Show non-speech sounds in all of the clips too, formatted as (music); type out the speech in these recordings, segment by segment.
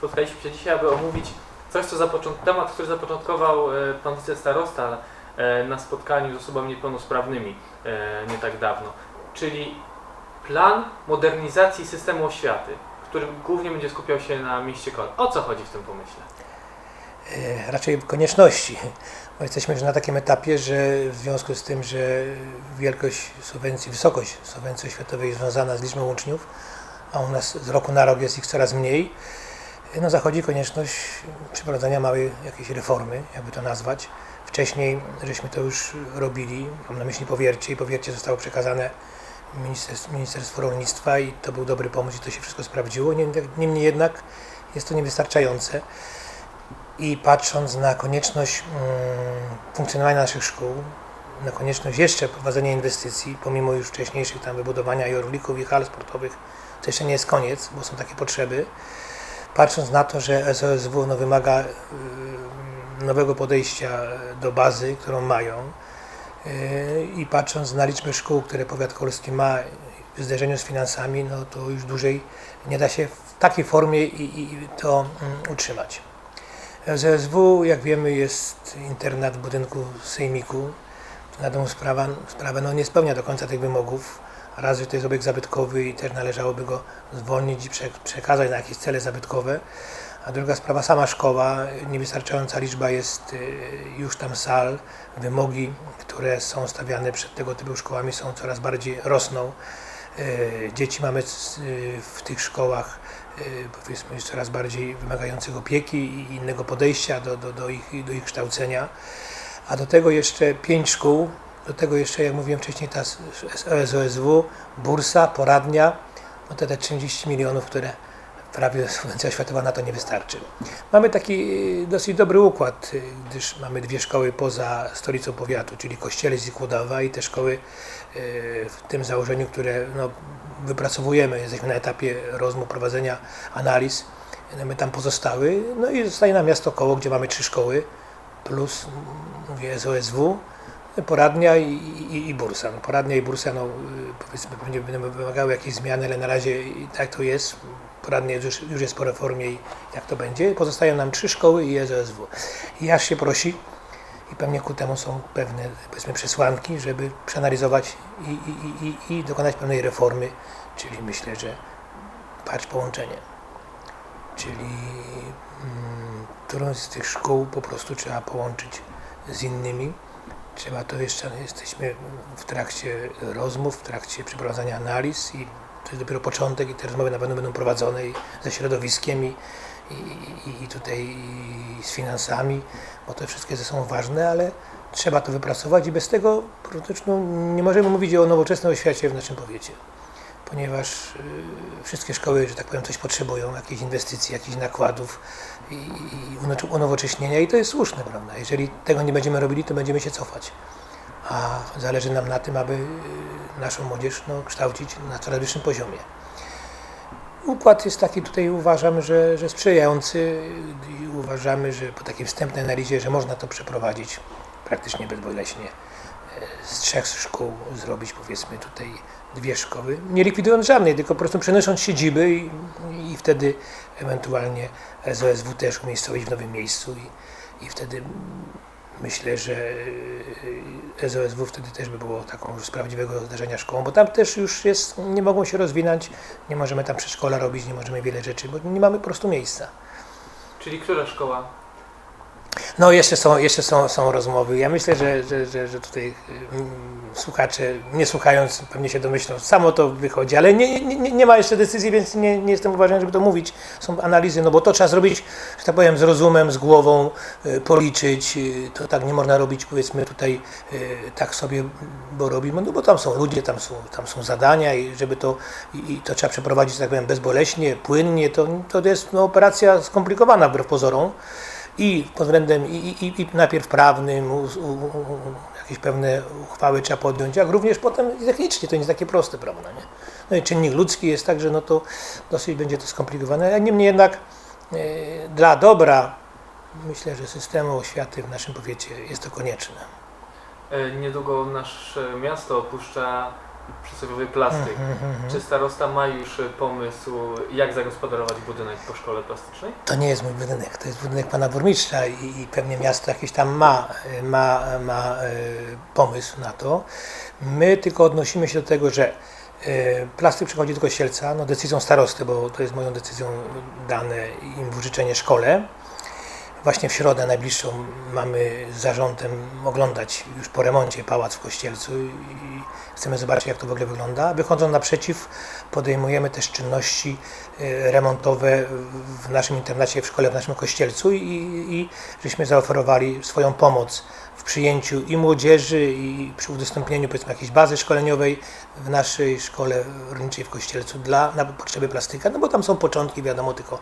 spotkaliśmy się dzisiaj, aby omówić coś, co zapocząt... temat, który zapoczątkował e, pan wicestarosta e, na spotkaniu z osobami niepełnosprawnymi e, nie tak dawno, czyli plan modernizacji systemu oświaty, który głównie będzie skupiał się na mieście Kolan. O co chodzi w tym pomyśle? Raczej konieczności. Bo jesteśmy już na takim etapie, że w związku z tym, że wielkość subwencji, wysokość subwencji oświatowej jest związana z liczbą uczniów, a u nas z roku na rok jest ich coraz mniej, no zachodzi konieczność przeprowadzenia małej jakiejś reformy, jakby to nazwać. Wcześniej żeśmy to już robili, mam na myśli powiercie i powiercie zostało przekazane Ministerstwu, Ministerstwu Rolnictwa i to był dobry pomysł i to się wszystko sprawdziło. Niemniej niemniej jednak jest to niewystarczające i patrząc na konieczność mm, funkcjonowania naszych szkół, na konieczność jeszcze prowadzenia inwestycji, pomimo już wcześniejszych tam wybudowania i orlików i hal sportowych, to jeszcze nie jest koniec, bo są takie potrzeby. Patrząc na to, że SOSW no, wymaga y, nowego podejścia do bazy, którą mają y, i patrząc na liczbę szkół, które powiat kolski ma w zderzeniu z finansami, no to już dłużej nie da się w takiej formie i, i to mm, utrzymać. ZSW, jak wiemy, jest internat w budynku Sejmiku. Na tą sprawę, sprawę no, nie spełnia do końca tych wymogów. Raz, że to jest obiekt zabytkowy i też należałoby go zwolnić i prze- przekazać na jakieś cele zabytkowe. A druga sprawa, sama szkoła, niewystarczająca liczba jest y, już tam sal. Wymogi, które są stawiane przed tego typu szkołami są coraz bardziej rosną. Y, Dzieci mamy y, w tych szkołach powiedzmy coraz bardziej wymagających opieki i innego podejścia do, do, do, ich, do ich kształcenia. A do tego jeszcze pięć szkół, do tego jeszcze, jak mówiłem wcześniej, ta SOSW, bursa, poradnia, no te, te 30 milionów, które prawie (laughs) subwencja oświatowa na to nie wystarczy. Mamy taki y, dosyć dobry układ, y, gdyż mamy dwie szkoły poza stolicą powiatu, czyli Kościelec i i te szkoły y, w tym założeniu, które no, wypracowujemy, jesteśmy na etapie rozmów, prowadzenia analiz, my tam pozostały, no i zostaje nam miasto koło, gdzie mamy trzy szkoły, plus mm, mówię SOSW, poradnia i, i, i bursa. No, poradnia i bursa, no, y, powiedzmy, pewnie będą wymagały jakiejś zmiany, ale na razie tak to jest. Poradnia już, już jest po reformie i jak to będzie. Pozostają nam trzy szkoły i SOSW. I aż się prosi, i pewnie ku temu są pewne powiedzmy, przesłanki, żeby przeanalizować i, i, i, i dokonać pewnej reformy, czyli myślę, że patrz połączenie. Czyli mm, którąś z tych szkół po prostu trzeba połączyć z innymi. Trzeba to jeszcze, jesteśmy w trakcie rozmów, w trakcie przeprowadzania analiz i to jest dopiero początek i te rozmowy na pewno będą prowadzone i ze środowiskiem i, i, i- tutaj i z finansami, bo to wszystkie sobą ważne, ale trzeba to wypracować i bez tego no, nie możemy mówić o nowoczesnej oświacie w naszym powiecie ponieważ y, wszystkie szkoły, że tak powiem, coś potrzebują, jakichś inwestycji, jakichś nakładów i, i unowocześnienia i to jest słuszne, prawda? Jeżeli tego nie będziemy robili, to będziemy się cofać. A zależy nam na tym, aby y, naszą młodzież no, kształcić na coraz wyższym poziomie. Układ jest taki tutaj uważam, że, że sprzyjający i uważamy, że po takiej wstępnej analizie, że można to przeprowadzić praktycznie bezboleśnie. Z trzech szkół zrobić powiedzmy tutaj dwie szkoły, nie likwidując żadnej, tylko po prostu przenosząc siedziby i, i wtedy ewentualnie SOSW też umiejscowić w nowym miejscu i, i wtedy myślę, że e, SOSW wtedy też by było taką już z prawdziwego zdarzenia szkołą, bo tam też już jest, nie mogą się rozwinąć, nie możemy tam przedszkola robić, nie możemy wiele rzeczy, bo nie mamy po prostu miejsca. Czyli która szkoła? No jeszcze są, jeszcze są, są rozmowy. Ja myślę, że, że, że, że tutaj mm, słuchacze, nie słuchając, pewnie się domyślą, samo to wychodzi, ale nie, nie, nie- ma jeszcze decyzji, więc nie, nie jestem uważany, żeby to mówić. Są analizy, no bo to trzeba zrobić, że tak powiem, z rozumem, z głową, y, policzyć. y, To tak nie można robić, powiedzmy tutaj y, tak sobie, bo robimy, no bo tam są ludzie, tam są, tam są zadania i żeby to, i, to trzeba przeprowadzić, tak powiem, bezboleśnie, płynnie, to, to jest no, operacja skomplikowana wbrew pozorom i pod względem i, i, i- najpierw prawnym, u, u, jakieś pewne uchwały trzeba podjąć, jak również potem technicznie to nie jest takie proste, prawda? Nie? No i czynnik ludzki jest tak, że no to dosyć będzie to skomplikowane, niemniej jednak e, dla dobra myślę, że systemu oświaty w naszym powiecie jest to konieczne. E, Niedługo nasze miasto opuszcza przysłowiowy plastyk. (laughs) Czy starosta ma już e, pomysł, jak zagospodarować budynek po szkole plastycznej? To nie jest mój budynek, to jest budynek pana burmistrza i, i pewnie miasto jakieś tam ma, y, ma, ma e, pomysł na to. My tylko odnosimy się do tego, że e, plastyk przychodzi do Kościelca, no decyzją starosty, bo to jest moją decyzją dane im w użyczenie szkole. Właśnie w środę najbliższą mamy z zarządem oglądać już po remoncie pałac w Kościelcu i chcemy zobaczyć jak to w ogóle wygląda. Wychodząc naprzeciw podejmujemy też czynności e, remontowe w naszym internacie, w szkole, w naszym Kościelcu i, i żeśmy zaoferowali swoją pomoc w przyjęciu i młodzieży i przy udostępnieniu powiedzmy jakiejś bazy szkoleniowej w naszej szkole rolniczej w Kościelcu dla, na potrzeby plastyka, no bo tam są początki, wiadomo, tylko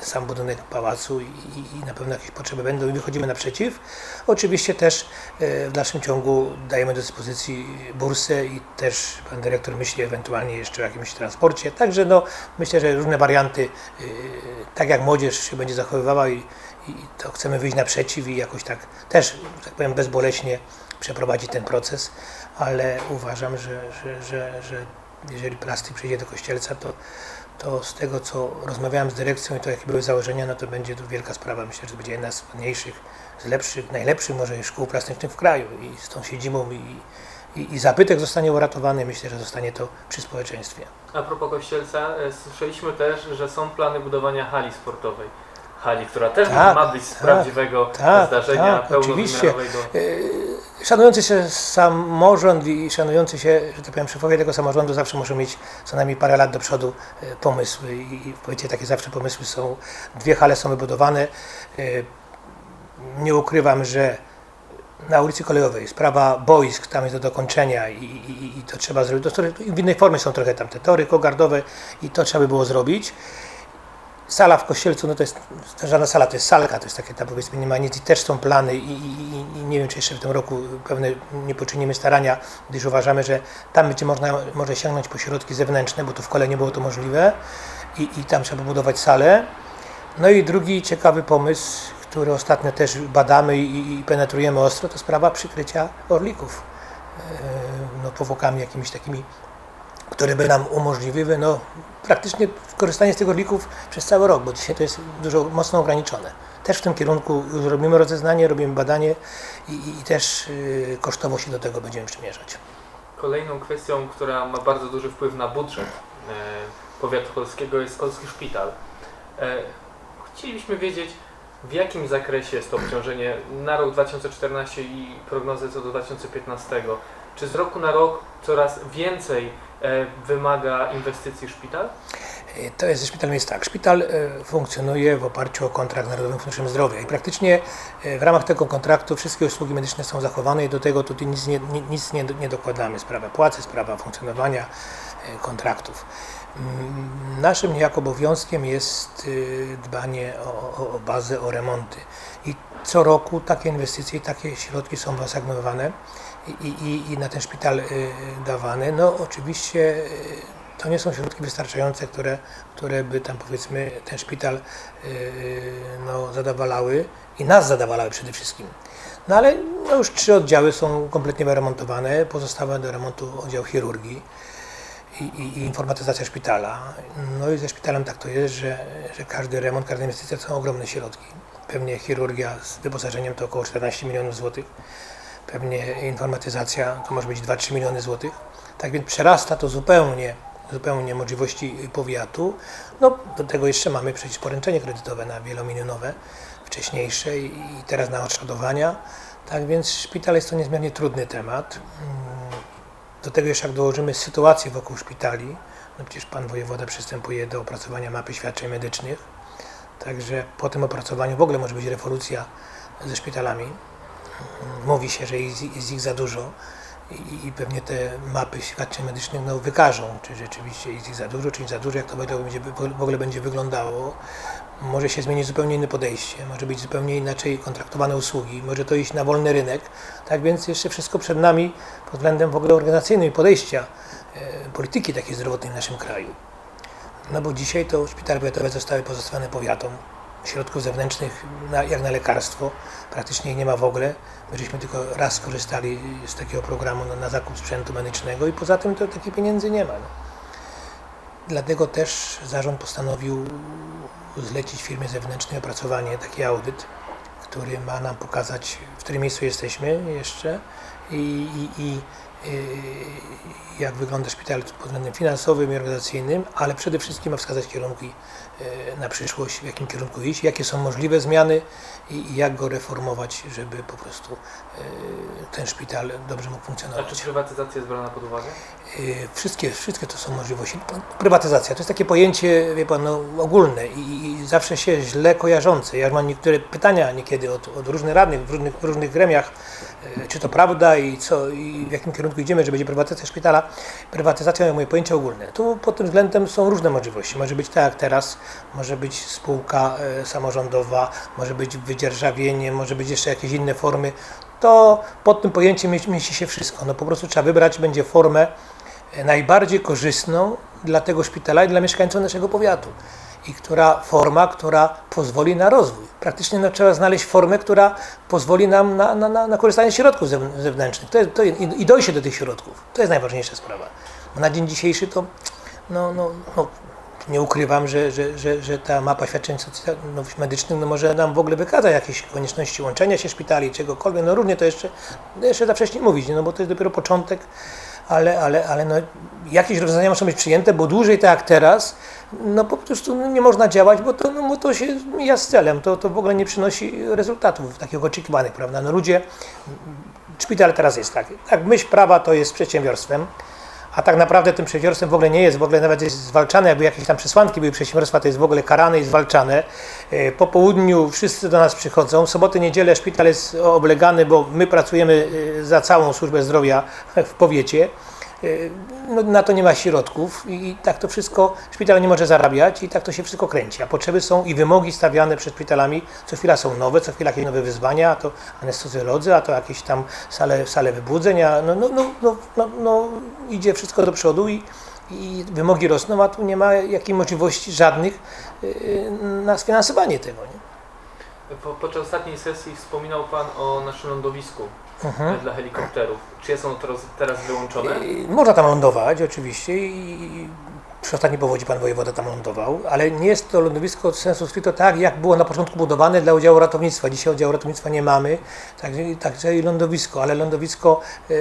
e, sam budynek pałacu i, i, i na pewno jakieś potrzeby będą i wychodzimy naprzeciw. Oczywiście też e, w dalszym ciągu dajemy do dyspozycji bursę i też pan dyrektor myśli ewentualnie jeszcze o jakimś transporcie, także no myślę, że różne warianty, e, tak jak młodzież się będzie zachowywała i, i to chcemy wyjść naprzeciw i jakoś tak też, tak powiem, bezboleśnie przeprowadzić ten proces, ale uważam, że, że, że, że jeżeli plastik przyjdzie do kościelca, to, to z tego, co rozmawiałem z dyrekcją i to, jakie były założenia, no to będzie to wielka sprawa. Myślę, że to będzie jedna z ładniejszych, z lepszych, najlepszych może szkół plastycznych w kraju i z tą siedzibą i, i, i zabytek zostanie uratowany. Myślę, że zostanie to przy społeczeństwie. A propos Kościelca, e, słyszeliśmy też, że są plany budowania hali sportowej. Hali, która też Tak, ma być z tak, prawdziwego tak, zdarzenia tak, oczywiście. Yy, Szanujący się samorząd i szanujący się, że tak powiem, szefowie tego samorządu zawsze muszą mieć co najmniej parę lat do przodu yy, pomysły i w powiecie takie zawsze pomysły są. Dwie hale są wybudowane. Yy, Nie ukrywam, że na ulicy Kolejowej sprawa boisk tam jest do dokończenia i, i, i to trzeba zrobić. To w innej formie są trochę tam te tory kogardowe i to trzeba by było zrobić. Sala w Kościelcu, no to jest żadna sala, to jest salka, to jest takie tam powiedzmy nie ma nic i też są plany i, i, i- i nie wiem czy jeszcze w tym roku pewne nie poczynimy starania, gdyż uważamy, że tam będzie można może sięgnąć po środki zewnętrzne, bo tu w kole nie było to możliwe i, i tam trzeba budować salę. No i drugi ciekawy pomysł, który ostatnio też badamy i, i penetrujemy ostro, to sprawa przykrycia orlików e, no, powłokami jakimiś takimi które by nam umożliwiły no, praktycznie korzystanie z tych orlików przez cały rok, bo dzisiaj to jest dużo mocno ograniczone. Też w tym kierunku robimy rozeznanie, robimy badanie i, i, i też y, kosztowo się do tego będziemy przymierzać. Kolejną kwestią, która ma bardzo duży wpływ na budżet e, powiatu polskiego jest Polski Szpital. E, chcielibyśmy wiedzieć, w jakim zakresie jest to obciążenie na rok 2014 i prognozy co do 2015. Czy z roku na rok coraz więcej wymaga inwestycji szpital? Y, To jest jest tak. Szpital y, funkcjonuje w oparciu o kontrakt Narodowym Funduszem Zdrowia i praktycznie w ramach tego kontraktu wszystkie usługi medyczne są zachowane i do tego tutaj nic nie, ni- nic nie, nie dokładamy. Sprawa płacy, sprawa funkcjonowania kontraktów. Naszym niejako obowiązkiem jest y, dbanie o, o, o bazę, o remonty. I co roku takie inwestycje i takie środki są asygnowane i, i, i na ten szpital y, dawane. No oczywiście y, to nie są środki wystarczające, które, które by tam powiedzmy ten szpital no, zadowalały i nas zadowalały przede wszystkim. No ale no, już trzy oddziały są kompletnie wyremontowane, pozostałe do remontu oddział chirurgii i, i, informatyzacja szpitala. No i ze szpitalem tak to jest, że, że każdy remont, każda inwestycja to są ogromne środki. Pewnie chirurgia z wyposażeniem to około 14 milionów złotych. Pewnie informatyzacja to może być 2-3 miliony złotych. Tak więc przerasta to zupełnie, zupełnie możliwości powiatu. No, do tego jeszcze mamy przecież poręczenie kredytowe na wielomilionowe, wcześniejsze i teraz na odszkodowania. Tak więc szpital jest to niezmiernie trudny temat. Do tego jeszcze jak dołożymy sytuację wokół szpitali, no przecież pan wojewoda przystępuje do opracowania mapy świadczeń medycznych. Także po tym opracowaniu w ogóle może być rewolucja ze szpitalami. Mówi się, że jest ich za dużo i, pewnie te mapy świadczeń medycznych no, wykażą, czy rzeczywiście jest ich za dużo, czy nie za dużo, jak to będzie, w ogóle będzie wyglądało. Może się zmienić zupełnie inne podejście, może być zupełnie inaczej kontraktowane usługi, może to iść na wolny rynek. Tak więc jeszcze wszystko przed nami pod względem w ogóle organizacyjnym i podejścia e, polityki takiej zdrowotnej w naszym kraju. No bo dzisiaj to szpitale powiatowe zostały pozostawione powiatom. środków zewnętrznych na, jak na lekarstwo. Praktycznie ich nie ma w ogóle. My żeśmy tylko raz skorzystali z takiego programu na, na zakup sprzętu medycznego i poza tym to takich pieniędzy nie ma. No. Dlatego też zarząd postanowił zlecić firmie zewnętrznej opracowanie, taki audyt, który ma nam pokazać, w którym miejscu jesteśmy jeszcze i, i, i jak wygląda szpital pod względem finansowym i organizacyjnym, ale przede wszystkim ma wskazać kierunki y, na przyszłość, w jakim kierunku iść, jakie są możliwe zmiany i, jak go reformować, żeby po prostu y, ten szpital dobrze mógł A funkcjonować. czy prywatyzacja jest brana pod uwagę? Wszystkie, wszystkie to są możliwości. Prywatyzacja to jest takie pojęcie, wie pan, no, ogólne i, i zawsze się źle kojarzące. Ja mam niektóre pytania niekiedy od, od różnych radnych w różnych, w różnych gremiach, czy to prawda i co, i w jakim kierunku idziemy, że będzie prywatyzacja szpitala. Prywatyzacja moje pojęcie ogólne. Tu pod tym względem są różne możliwości. Może być tak jak teraz, może być spółka y, samorządowa, może być wydzierżawienie, może być jeszcze jakieś inne formy. To pod tym pojęciem mieści się wszystko. No po prostu trzeba wybrać będzie formę, najbardziej korzystną dla tego szpitala i dla mieszkańców naszego powiatu. I która forma, która pozwoli na rozwój. Praktycznie no, trzeba znaleźć formę, która pozwoli nam na, na, na, na korzystanie z środków zewn- zewnętrznych to jest, to, i, i dojście do tych środków. To jest najważniejsza sprawa. Bo na dzień dzisiejszy to no, no, no, nie ukrywam, że, że, że, że ta mapa świadczeń no, medycznych no, może nam w ogóle wykazać jakieś konieczności łączenia się szpitali, czegokolwiek. No różnie to jeszcze, jeszcze za wcześnie mówić, no bo to jest dopiero początek ale, ale, ale no, jakieś rozwiązania muszą być przyjęte, bo dłużej tak jak teraz, no po prostu no, nie można działać, bo to, no, bo to się mija z celem, to, to w ogóle nie przynosi rezultatów takich oczekiwanych, prawda? No ludzie, szpital teraz jest tak, tak myśl prawa to jest przedsiębiorstwem, a tak naprawdę tym przedsiębiorstwem w ogóle nie jest, w ogóle nawet jest zwalczane, jakby jakieś tam przesłanki były przedsiębiorstwa, to jest w ogóle karane i zwalczane. E, Po południu wszyscy do nas przychodzą, soboty, niedzielę szpital jest oblegany, bo my pracujemy e, za całą służbę zdrowia (laughs) w powiecie. E, No, na to nie ma środków i tak to wszystko, szpital nie może zarabiać i tak to się wszystko kręci. A potrzeby są i wymogi stawiane przed szpitalami, co chwila są nowe, co chwila jakieś nowe wyzwania, a to anestezjolodzy, a to jakieś tam sale, sale wybudzeń, a no, no, no, no, no, no idzie wszystko do przodu i, i wymogi rosną, a tu nie ma jakiej możliwości żadnych yy, na sfinansowanie tego. Nie? Po, podczas ostatniej sesji wspominał Pan o naszym lądowisku Mhm. e, dla helikopterów. Czy ono teraz, wyłączone? Można tam lądować oczywiście i przy ostatniej powodzi pan wojewoda tam lądował, ale nie jest to lądowisko sensu stricto tak, jak było na początku budowane dla udziału ratownictwa. Dzisiaj oddziału ratownictwa nie mamy, także, także i lądowisko, ale lądowisko yy,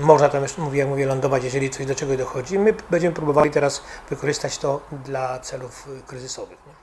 można tam już, mówię, jak mówię, lądować, jeżeli coś do czego dochodzi. My będziemy próbowali teraz wykorzystać to dla celów yy, kryzysowych. Nie?